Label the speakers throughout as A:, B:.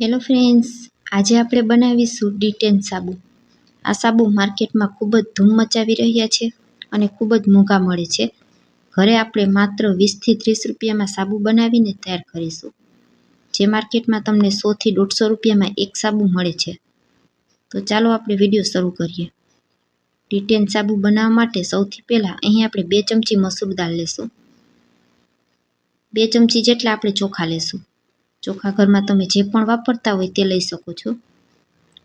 A: Hello friends આજે આપણે બનાવીશું ડિટેન સાબુ. આ સાબુ માર્કેટમાં ખૂબ જ ધૂમ મચાવી રહ્યા છે અને ખૂબ જ મોંઘા મળે છે. ઘરે આપણે માત્ર વીસથી ત્રીસ રૂપિયામાં સાબુ બનાવીને તૈયાર કરીશું. જે માર્કેટમાં તમને સોથી દોઢસો રૂપિયામાં એક સાબુ મળે છે. તો ચાલો આપણે વીડિયો શરૂ કરીએ. ડિટેન સાબુ બનાવવા માટે સૌથી પહેલાં અહીં આપણે બે ચમચી મસૂર દાળ લેશું. બે ચમચી જેટલા આપણે ચોખા લેશું. ચોખા ઘરમાં તમે જે પણ વાપરતા હોય તે લઈ શકો છો.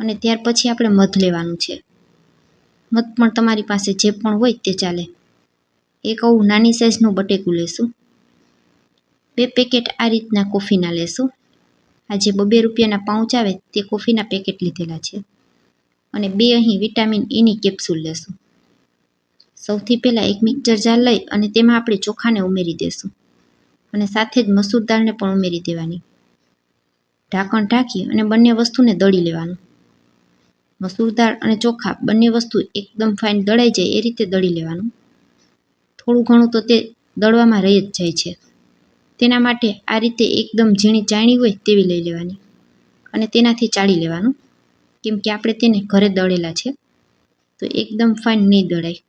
A: અને ત્યાર પછી આપણે મધ લેવાનું છે. મધ પણ તમારી પાસે જે પણ હોય તે ચાલે. એક આવું નાની સાઇઝનું બટેકું લેશું. બે પેકેટ આ રીતના કોફીના લેશું. આ જે બબે રૂપિયાના પાઉચ આવે તે કોફીના પેકેટ લીધેલા છે. અને બે અહીં વિટામિન ઈની કેપ્સ્યુલ લેશું. સૌથી પહેલાં એક મિક્સર જાર લઈ અને તેમાં આપણે ચોખાને ઉમેરી દેશું. અને સાથે જ મસૂર દાળને પણ ઉમેરી દેવાની. ઢાંકણ ઢાંકી અને બંને વસ્તુને દળી લેવાનું. મસૂર દાળ અને ચોખા બંને વસ્તુ એકદમ ફાઇન દળાઈ જાય એ રીતે દળી લેવાનું. થોડું ઘણું તો તે દળવામાં રહી જ જાય છે. તેના માટે આ રીતે એકદમ ઝીણી ચાણી હોય તેવી લઈ લેવાની અને તેનાથી ચાળી લેવાનું. કેમ કે આપણે તેને ઘરે દળેલા છે, તો એકદમ ફાઇન નહીં દળાય.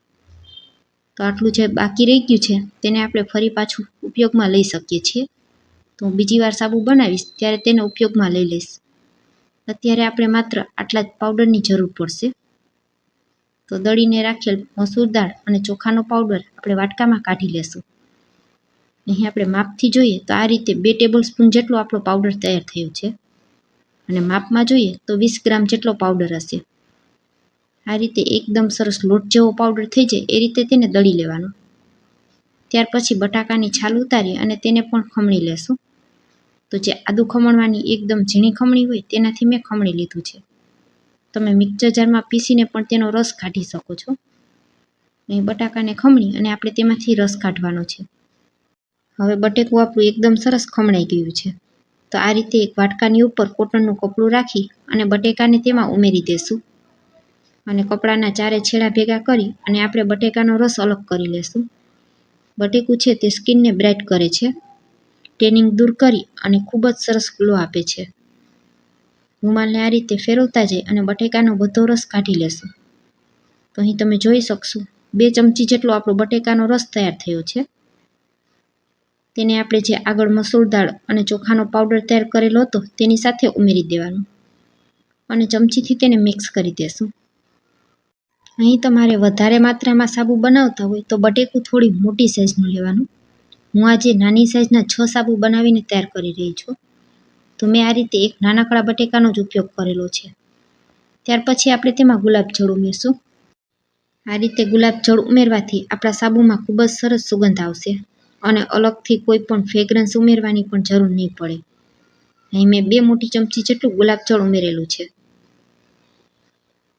A: તો આટલું જે બાકી રહી ગયું છે, તેને આપણે ફરી પાછું ઉપયોગમાં લઈ શકીએ છીએ. તો હું બીજી વાર સાબુ બનાવીશ, ત્યારે તેને ઉપયોગમાં લઈ લઈશ. અત્યારે આપણે માત્ર આટલા જ પાવડરની જરૂર પડશે. તો દળીને રાખેલ મસૂર દાળ અને ચોખાનો પાવડર આપણે વાટકામાં કાઢી લેશું. અહીં આપણે માપથી જોઈએ તો આ રીતે બે ટેબલ સ્પૂન જેટલો આપણો પાવડર તૈયાર થયો છે. અને માપમાં જોઈએ તો વીસ ગ્રામ જેટલો પાવડર હશે. આ રીતે એકદમ સરસ લોટ જેવો પાવડર થઈ જાય એ રીતે તેને દળી લેવાનો. ત્યાર પછી બટાકાની છાલ ઉતારી અને તેને પણ ખમણી લેશું. તો જે આદુ ખમણવાની એકદમ ઝીણી ખમણી હોય તેનાથી મેં ખમણી લીધું છે. તમે મિક્સર જારમાં પીસીને પણ તેનો રસ કાઢી શકો છો. અહીં બટાકાને ખમણી અને આપણે તેમાંથી રસ કાઢવાનો છે. હવે બટેકું આપણું એકદમ સરસ ખમણાઈ ગયું છે. તો આ રીતે એક વાટકાની ઉપર કોટનનું કપડું રાખી અને બટેકાને તેમાં ઉમેરી દેશું. અને કપડાના ચારે છેડા ભેગા કરી અને આપણે બટેકાનો રસ અલગ કરી લેશું. બટેકું છે તે સ્કિનને બ્રાઇટ કરે છે. ટેનિંગ દૂર કરી અને ખૂબ જ સરસ ગ્લો આપે છે. રૂમાલને આ રીતે ફેરવતા જઈ અને બટેકાનો બધો રસ કાઢી લેશું. તો અહીં તમે જોઈ શકશો, બે ચમચી જેટલો આપણો બટેકાનો રસ તૈયાર થયો છે. તેને આપણે જે આગળ મસૂર દાળ અને ચોખાનો પાવડર તૈયાર કરેલો હતો તેની સાથે ઉમેરી દેવાનું. અને ચમચીથી તેને મિક્સ કરી દેશું. અહીં તમારે વધારે માત્રામાં સાબુ બનાવતા હોય તો બટેકું થોડી મોટી સાઈઝનું લેવાનું. હું આજે નાની સાઇઝના છ સાબુ બનાવીને તૈયાર કરી રહી છું. તો મેં આ રીતે એક નાનકડા બટેકાનો જ ઉપયોગ કરેલો છે. ત્યાર પછી આપણે તેમાં ગુલાબજળ ઉમેરશું. આ રીતે ગુલાબજળ ઉમેરવાથી આપણા સાબુમાં ખૂબ જ સરસ સુગંધ આવશે અને અલગથી કોઈ પણ ફ્રેગ્રન્સ ઉમેરવાની પણ જરૂર નહીં પડે. અહીં મેં બે મોટી ચમચી જેટલું ગુલાબજળ ઉમેરેલું છે.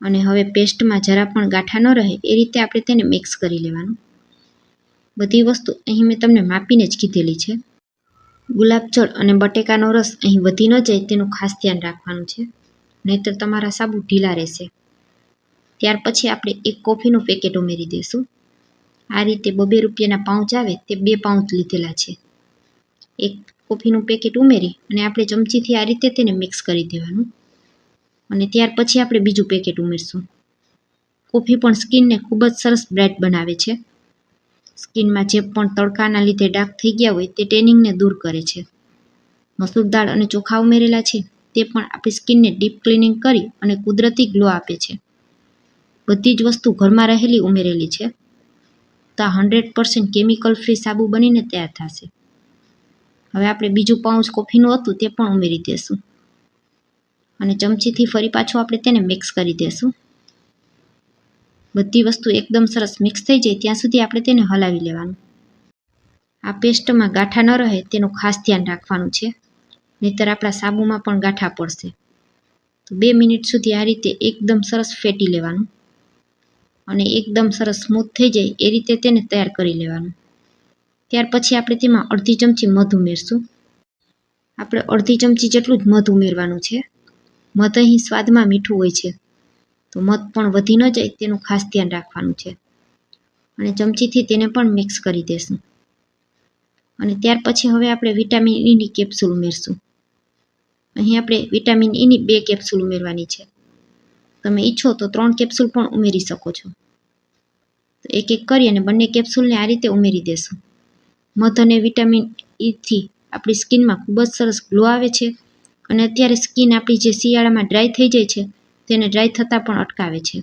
A: અને હવે પેસ્ટમાં જરા પણ ગાંઠા ન રહે એ રીતે આપણે તેને મિક્સ કરી લેવાનું. બધી વસ્તુ અહીં મેં તમને માપીને જ કીધેલી છે. ગુલાબજળ અને બટેકાનો રસ અહીં વધી ન જાય તેનું ખાસ ધ્યાન રાખવાનું છે. નહીતર તમારા સાબુ ઢીલા રહેશે. ત્યાર પછી આપણે એક કોફીનું પેકેટ ઉમેરી દઈશું. આ રીતે બબે રૂપિયાના પાઉચ આવે તે બે પાઉચ લીધેલા છે. એક કોફીનું પેકેટ ઉમેરી અને આપણે ચમચીથી આ રીતે તેને મિક્સ કરી દેવાનું. અને ત્યાર પછી આપણે બીજું પેકેટ ઉમેરશું. કોફી પણ સ્કિનને ખૂબ જ સરસ બ્રાઇટ બનાવે છે. સ્કિનમાં જે પણ તડકાના લીધે ડાઘ થઈ ગયા હોય તે ટેનિંગને દૂર કરે છે. મસૂર દાળ અને ચોખા ઉમેરેલા છે, તે પણ આપણી સ્કિનને ડીપ ક્લિનિંગ કરી અને કુદરતી ગ્લો આપે છે. બધી જ વસ્તુ ઘરમાં રહેલી ઉમેરેલી છે. તો આ હંડ્રેડ પર્સન્ટ કેમિકલ ફ્રી સાબુ બનીને તૈયાર થશે. હવે આપણે બીજું પાઉચ કોફીનું હતું તે પણ ઉમેરી દઈશું અને ચમચીથી ફરી પાછું આપણે તેને મિક્સ કરી દઈશું બધી વસ્તુ એકદમ સરસ મિક્સ થઈ જાય, ત્યાં સુધી આપણે તેને હલાવી લેવાનું. આ પેસ્ટમાં ગાંઠા ન રહે, તેનું ખાસ ધ્યાન રાખવાનું છે. નહીતર આપણા સાબુમાં પણ ગાંઠા પડશે. તો બે મિનિટ સુધી આ રીતે એકદમ સરસ ફેટી લેવાનું. અને એકદમ સરસ સ્મૂથ થઈ જાય, એ રીતે તેને તૈયાર કરી લેવાનું. ત્યાર પછી આપણે તેમાં અડધી ચમચી મધ ઉમેરશું. આપણે અડધી ચમચી જેટલું જ મધ ઉમેરવાનું છે. મધ અહીં સ્વાદમાં મીઠું હોય છે. તો મધ પણ વધી ન જાય તેનું ખાસ ધ્યાન રાખવાનું છે. અને ચમચીથી તેને પણ મિક્સ કરી દેશું. અને ત્યાર પછી હવે આપણે વિટામિન ઈની કેપ્સ્યુલ ઉમેરશું. અહીં આપણે વિટામિન ઈની બે કેપ્સ્યુલ ઉમેરવાની છે. તમે ઈચ્છો તો ત્રણ કેપ્સ્યુલ પણ ઉમેરી શકો છો. તો એક એક કરી અને બંને કેપ્સ્યુલને આ રીતે ઉમેરી દેશું. મધ અને વિટામિન ઈથી આપણી સ્કિનમાં ખૂબ જ સરસ ગ્લો આવે છે. અને અત્યારે સ્કિન આપણી જે શિયાળામાં ડ્રાય થઈ જાય છે તેને ડ્રાય થતાં પણ અટકાવે છે.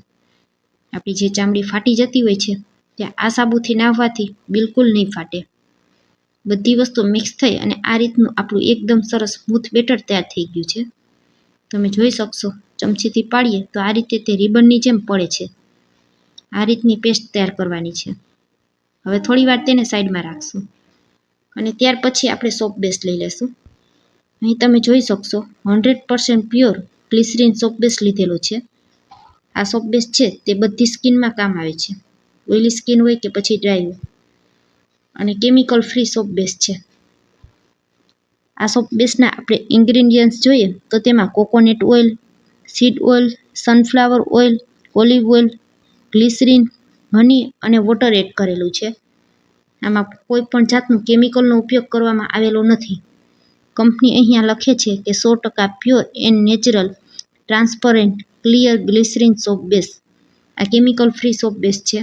A: આપણી જે ચામડી ફાટી જતી હોય છે, તે આ સાબુથી નાહવાથી બિલકુલ નહીં ફાટે. બધી વસ્તુ મિક્સ થઈ અને આ રીતનું આપણું એકદમ સરસ સ્મૂથ બેટર તૈયાર થઈ ગયું છે. તમે જોઈ શકશો, ચમચીથી પાડીએ તો આ રીતે તે રિબનની જેમ પડે છે. આ રીતની પેસ્ટ તૈયાર કરવાની છે. હવે થોડી વાર તેને સાઈડમાં રાખશું અને ત્યાર પછી આપણે સોપ બેસ લઈ લેશું. અહીં તમે જોઈ શકશો hundred percent pure glycerine soap base લીધેલો છે. આ સોપબેસ છે, તે બધી સ્કિનમાં કામ આવે છે. ઓઇલી સ્કિન હોય કે પછી ડ્રાય હોય. અને કેમિકલ ફ્રી સોફબેસ્ટ છે. આ સોપબેસના આપણે ઇન્ગ્રીડિયન્ટ્સ જોઈએ, તો તેમાં coconut oil seed oil sunflower oil olive oil glycerine honey અને વોટર એડ કરેલું છે. આમાં કોઈ પણ જાતનું કેમિકલનો ઉપયોગ કરવામાં આવેલો નથી. કંપની અહીંયા લખે છે કે સો ટકા pure and natural, transparent, clear glycerine soap base આ કેમિકલ ફ્રી સોપ બેસ છે.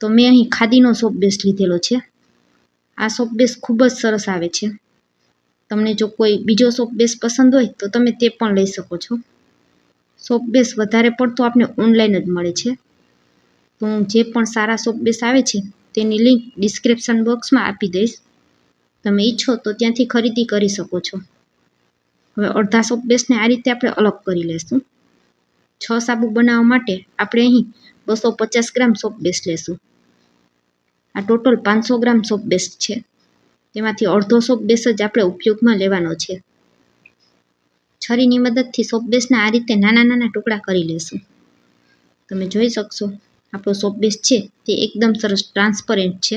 A: તો મેં અહીં ખાદીનો સોપ બેસ લીધેલો છે. આ સોપ બેસ ખૂબ જ સરસ આવે છે. તમને જો કોઈ બીજો સોપ બેસ પસંદ હોય તો તમે તે પણ લઈ શકો છો. સોપ બેસ વધારે પડતો આપને ઓનલાઈન જ મળે છે. તો હું જે પણ સારા સોપ બેસ આવે છે તેની લિંક ડિસ્ક્રિપ્શન બોક્સમાં આપી દઈશ. તમે ઈચ્છો તો ત્યાંથી ખરીદી કરી શકો છો. હવે અડધા સોપ બેસને આ રીતે આપણે અલગ કરી લેશું. છ સાબુ બનાવવા માટે આપણે અહીં બસો પચાસ ગ્રામ સોપ બેસ લેશું. આ ટોટલ પાંચસો ગ્રામ સોપ બેસ છે. તેમાંથી અડધો સોપ બેસ જ આપણે ઉપયોગમાં લેવાનો છે. છરીની મદદથી સોપ બેસના આ રીતે નાના નાના ટુકડા કરી લેશું. તમે જોઈ શકશો, આપણો સોપ બેસ છે તે એકદમ સરસ ટ્રાન્સપરન્ટ છે.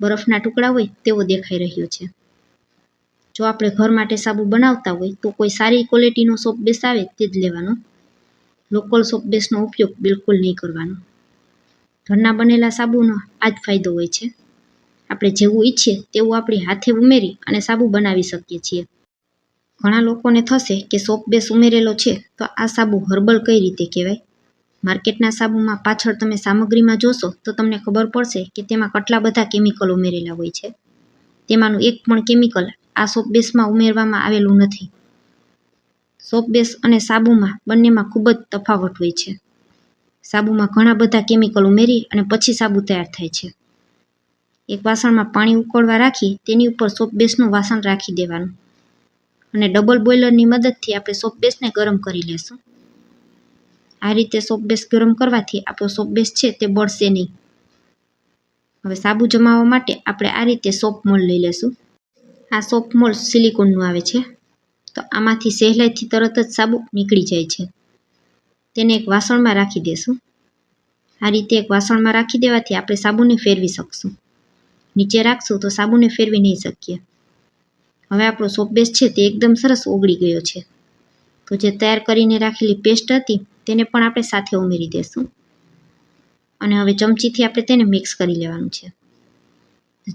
A: બરફના ટુકડા હોય તેવો દેખાઈ રહ્યો છે. જો આપણે ઘર માટે સાબુ બનાવતા હોય તો કોઈ સારી ક્વોલિટીનો સોપ બેસ આવે તે જ લેવાનો. લોકલ સોપ બેસનો ઉપયોગ બિલકુલ નહીં કરવાનો. ઘરના બનેલા સાબુનો આ જ ફાયદો હોય છે. આપણે જેવું ઈચ્છીએ તેવું આપણી હાથે ઉમેરી અને સાબુ બનાવી શકીએ છીએ. ઘણા લોકોને થશે કે સોપ બેસ ઉમેરેલો છે તો આ સાબુ હર્બલ કઈ રીતે કહેવાય? માર્કેટના સાબુમાં પાછળ તમે સામગ્રીમાં જોશો, તો તમને ખબર પડશે કે તેમાં કેટલા બધા કેમિકલ ઉમેરેલા હોય છે. તેમાંનું એક પણ કેમિકલ આ સોપ બેસમાં ઉમેરવામાં આવેલું નથી. સોપ બેસ અને સાબુમાં બંનેમાં ખૂબ જ તફાવત હોય છે. સાબુમાં ઘણા બધા કેમિકલ ઉમેરી અને પછી સાબુ તૈયાર થાય છે. એક વાસણમાં પાણી ઉકળવા રાખી, તેની ઉપર સોપ બેસનું વાસણ રાખી દેવાનું. અને ડબલ બોઇલરની મદદથી આપણે સોપ બેસને ગરમ કરી લેશું. આ રીતે સોપબેસ ગરમ કરવાથી આપણો સોપબેસ છે તે બળશે નહીં. હવે સાબુ જમાવવા માટે આપણે આ રીતે સોપ મોલ લઈ લેશું. આ સોપ મોલ સિલિકોનનું આવે છે. તો આમાંથી સહેલાઈથી તરત જ સાબુ નીકળી જાય છે. તેને એક વાસણમાં રાખી દેશું. આ રીતે એક વાસણમાં રાખી દેવાથી આપણે સાબુને ફેરવી શકશું. નીચે રાખશું તો સાબુને ફેરવી નહીં શકીએ. હવે આપણો સોપ બેસ છે તે એકદમ સરસ ઓગળી ગયો છે. તો જે તૈયાર કરીને રાખેલી પેસ્ટ હતી તેને પણ આપણે સાથે ઉમેરી દેશું. અને હવે ચમચીથી આપણે તેને મિક્સ કરી લેવાનું છે.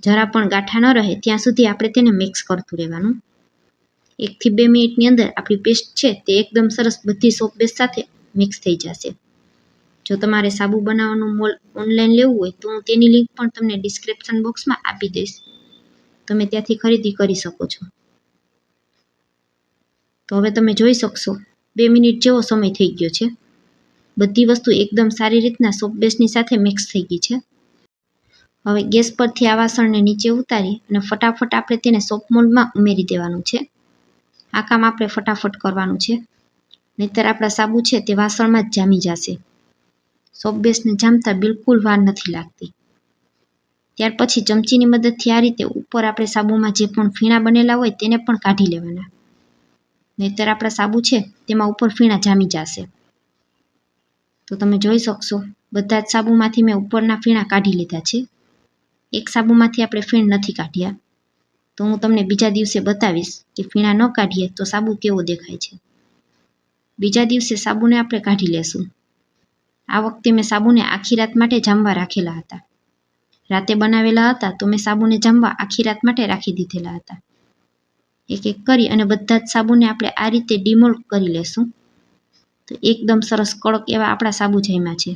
A: જરા પણ ગાંઠા ન રહે, ત્યાં સુધી આપણે તેને મિક્સ કરતું રહેવાનું. એકથી બે મિનિટની અંદર આપણી પેસ્ટ છે તે એકદમ સરસ બધી સોપ બેસ સાથે મિક્સ થઈ જશે. જો તમારે સાબુ બનાવવાનું મોલ ઓનલાઈન લેવું હોય તો હું તેની લિંક પણ તમને ડિસ્ક્રિપ્શન બોક્સમાં આપી દઈશ. તમે ત્યાંથી ખરીદી કરી શકો છો. તો હવે તમે જોઈ શકશો, બે મિનિટ જેવો સમય થઈ ગયો છે. બધી વસ્તુ એકદમ સારી રીતના સોપ બેસની સાથે મિક્સ થઈ ગઈ છે. હવે ગેસ પરથી આ વાસણને નીચે ઉતારી અને ફટાફટ આપણે તેને સોપ મોલ્ડમાં ઉમેરી દેવાનું છે. આ કામ આપણે ફટાફટ કરવાનું છે. નહીતર આપણા સાબુ છે તે વાસણમાં જ જામી જશે. સોપ બેસને જામતા બિલકુલ વાર નથી લાગતી. ત્યાર પછી ચમચીની મદદથી આ રીતે ઉપર આપણે સાબુમાં જે પણ ફીણા બનેલા હોય તેને પણ કાઢી લેવાના. નહીતર આપણા સાબુ છે તેમાં ઉપર ફીણા જામી જશે. તો તમે જોઈ શકશો. બધા જ સાબુમાંથી મેં ઉપરના ફીણા કાઢી લીધા છે. એક સાબુમાંથી આપણે ફીણ નથી કાઢ્યા. તો હું તમને બીજા દિવસે બતાવીશ કે ફીણા ન કાઢીએ તો સાબુ કેવો દેખાય છે. બીજા દિવસે સાબુને આપણે કાઢી લેશું. આ વખતે મેં સાબુને આખી રાત માટે જામવા રાખેલા હતા. રાતે બનાવેલા હતા તો મેં સાબુને જામવા આખી રાત માટે રાખી દીધેલા હતા. એક એક કરી અને બધા જ સાબુને આપણે આ રીતે ડિમોલ્ડ કરી લેશું. તો એકદમ સરસ કડક એવા આપણા સાબુ જામ્યા છે.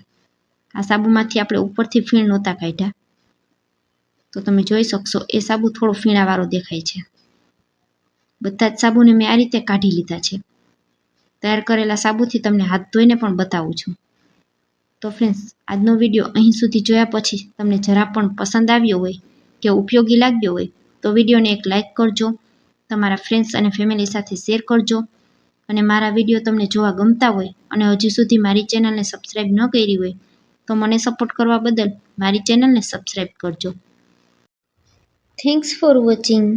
A: આ સાબુમાંથી આપણે ઉપરથી ફીણ નહોતા કાઢ્યા. તો તમે જોઈ શકશો, એ સાબુ થોડો ફીણાવાળો દેખાય છે. બધા જ સાબુને મેં આ રીતે કાઢી લીધા છે. તૈયાર કરેલા સાબુથી તમને હાથ ધોઈને પણ બતાવું છું. તો ફ્રેન્ડ્સ આજનો વીડિયો અહીં સુધી જોયા પછી તમને જરા પણ પસંદ આવ્યો હોય કે ઉપયોગી લાગ્યો હોય તો વિડીયોને એક લાઇક કરજો. તમારા ફ્રેન્ડ્સ અને ફેમિલી સાથે શેર કરજો. અને મારા વીડિયો તમને જોવા ગમતા હોય અને હજી સુધી મારી ચેનલને સબસ્ક્રાઈબ ન કરી હોય, તો મને સપોર્ટ કરવા બદલ મારી ચેનલને સબસ્ક્રાઈબ કરજો. Thanks for watching